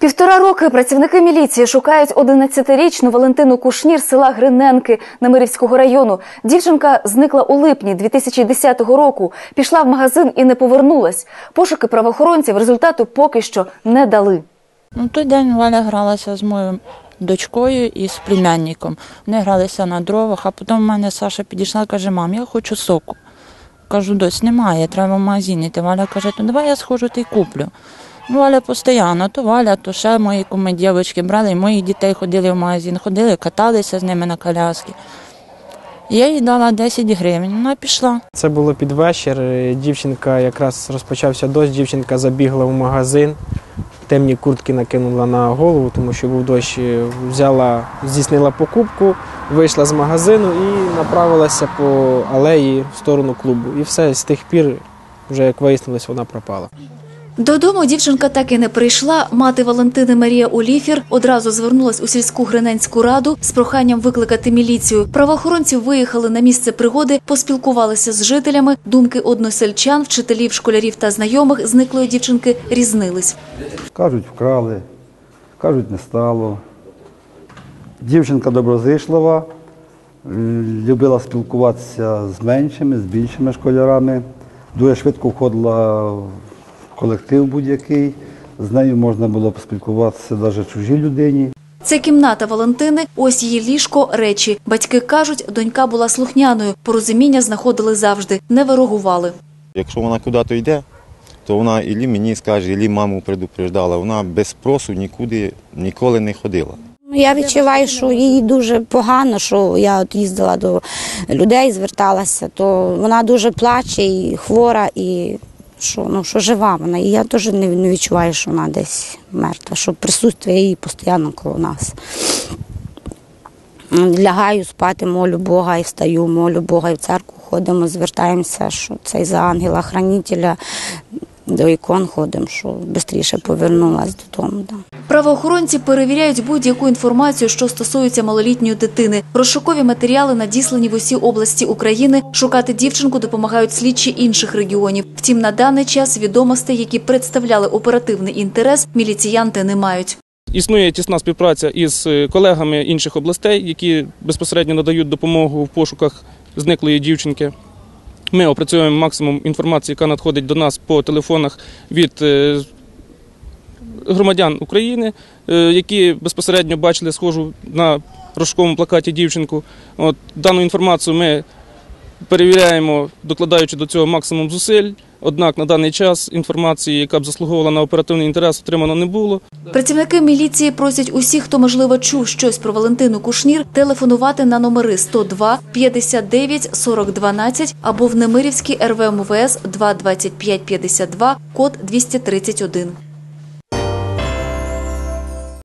Півтора роки працівники міліції шукають 11-річну Валентину Кушнір з села Гриненки Немирівського району. Дівчинка зникла у липні 2010 року. Пішла в магазин і не повернулась. Пошуки правоохоронців результату поки що не дали. Ну, той день Валя гралася з моєю дочкою і з племянником. Вони гралися на дровах, а потім в мене Саша підійшла каже, мам, я хочу соку. Кажу, дось, немає, треба в магазин іти. Валя каже, то давай я схожу та й куплю. Валя постійно, то Валя, то ще мої куми дівчатки брали, і моїх дітей ходили в магазин, ходили, каталися з ними на коляски. Я їй дала 10 гривень, вона пішла. Це було під вечір. Дівчинка якраз розпочався дощ. Дівчинка забігла в магазин, темні куртки накинула на голову, тому що був дощ. Взяла, здійснила покупку, вийшла з магазину і направилася по алеї в сторону клубу. І все з тих пір, вже як вияснилось, вона пропала. Додому дівчинка так і не прийшла. Мати Валентини Марія Оліфір одразу звернулась у сільську Гриненську раду з проханням викликати міліцію. Правоохоронці виїхали на місце пригоди, поспілкувалися з жителями. Думки односельчан, вчителів, школярів та знайомих зниклої дівчинки різнились. Кажуть, вкрали, кажуть, не стало. Дівчинка доброзичлива, м, любила спілкуватися з меншими, з більшими школярами. Дуже швидко входила в колектив будь-який. З нею можна було поспілкуватися навіть чужій людині. Це кімната Валентини, ось її ліжко, речі. Батьки кажуть, донька була слухняною. Порозуміння знаходили завжди, не ворогували. Якщо вона куди-то йде, то вона ілі мені скаже, ілі маму предупреждала. Вона без спросу нікуди ніколи не ходила. Ну, Я відчуваю, що їй дуже погано, що я от їздила до людей, зверталася, то вона дуже плаче і хвора, і що, ну, що жива вона. І я теж не, не відчуваю, що вона десь мертва, що присутствие її постійно коло нас. Лягаю спати, молю Бога і встаю, молю Бога і в церкву ходимо, звертаємося, що цей за ангела-хранителя до ікон ходимо, що швидше повернулася додому. Да. Правоохоронці перевіряють будь-яку інформацію, що стосується малолітньої дитини. Розшукові матеріали надіслані в усі області України. Шукати дівчинку допомагають слідчі інших регіонів. Втім, на даний час відомостей, які представляли оперативний інтерес, міліціянти не мають. Існує тісна співпраця із е, колегами інших областей, які безпосередньо надають допомогу в пошуках зниклої дівчинки. Ми опрацьовуємо максимум інформації, яка надходить до нас по телефонах від е, громадян України, е, які безпосередньо бачили схожу на рожковому плакаті дівчинку. От, дану інформацію ми перевіряємо, докладаючи до цього максимум зусиль. Однак на даний час інформації, яка б заслуговувала на оперативний інтерес, отримано не було. Працівники міліції просять усіх, хто можливо чув щось про Валентину Кушнір, телефонувати на номери 102 59 40 12 або в Немирівській РВМВС 2 25 52, код 231.